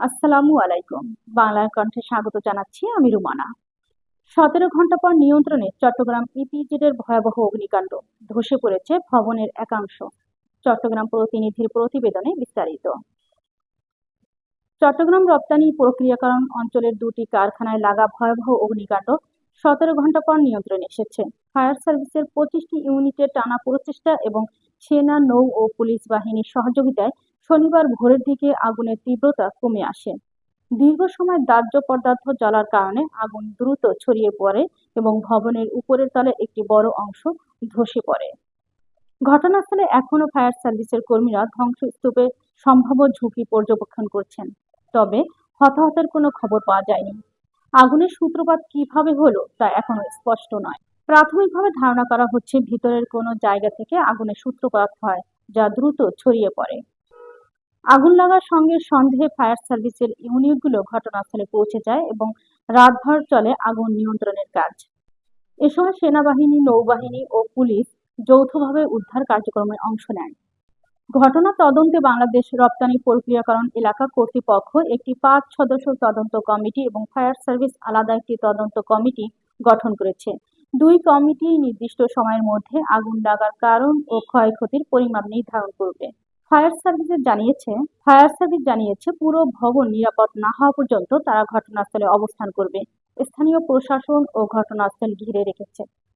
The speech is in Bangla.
আসসালামু আলাইকুম। বাংলার কণ্ঠে স্বাগত জানাচ্ছি আমি রুমানা। সতেরো ঘণ্টা পর নিয়ন্ত্রণে চট্টগ্রাম ইপিজেডের ভয়াবহ অগ্নিকাণ্ড ধসে পড়েছে ভবনের একাংশ। চট্টগ্রাম প্রতিনিধির প্রতিবেদনে বিস্তারিত। চট্টগ্রাম রপ্তানি প্রক্রিয়াকরণ অঞ্চলের দুটি কারখানায় লাগা ভয়াবহ অগ্নিকাণ্ড সতেরো ঘণ্টা পর নিয়ন্ত্রণে এসেছে। ফায়ার সার্ভিসের পঁচিশটি ইউনিটের টানা প্রচেষ্টা এবং সেনা, নৌ ও পুলিশ বাহিনীর সহযোগিতায় শনিবার ভোরের দিকে আগুনের তীব্রতা কমে আসে। দীর্ঘ সময় দাহ্য পদার্থ জ্বালার কারণে আগুন দ্রুত ছড়িয়ে পড়ে এবং ভবনের উপরের তলে একটি বড় অংশ ধসে পড়ে। ঘটনাস্থলে এখনও ফায়ার সার্ভিসের কর্মীরা ধ্বংসস্তূপে সম্ভাব্য ঝুঁকি পর্যবেক্ষণ করছেন। তবে হতাহতের কোনো খবর পাওয়া যায়নি। আগুনের সূত্রপাত কীভাবে হলো তা এখনও স্পষ্ট নয়। প্রাথমিকভাবে ধারণা করা হচ্ছে ভিতরের কোনো জায়গা থেকে আগুনের সূত্রপাত হয়, যা দ্রুত ছড়িয়ে পড়ে। আগুন লাগার সঙ্গে সন্দেহে ফায়ার সার্ভিসের ইউনিটগুলো ঘটনাস্থলে পৌঁছে যায় এবং রাতভর চলে আগুন নিয়ন্ত্রণের কাজ। এ সময় সেনাবাহিনী, নৌবাহিনী ও পুলিশ যৌথভাবে উদ্ধার কার্যক্রমে অংশ নেয় ঘটনা তদন্তে বাংলাদেশ রপ্তানি প্রক্রিয়াকরণ এলাকা কর্তৃপক্ষ একটি পাঁচ সদস্য তদন্ত কমিটি এবং ফায়ার সার্ভিস আলাদা একটি তদন্ত কমিটি গঠন করেছে। দুই কমিটি নির্দিষ্ট সময়ের মধ্যে আগুন লাগার কারণ ও ক্ষয়ক্ষতির পরিমাপ নির্ধারণ করবে। ফায়ার সার্ভিসের জানিয়েছে, ফায়ার সার্ভিস জানিয়েছে পুরো ভবন নিরাপদ না হওয়া পর্যন্ত তারা ঘটনাস্থলে অবস্থান করবে। স্থানীয় প্রশাসন ও ঘটনাস্থল ঘিরে রেখেছে।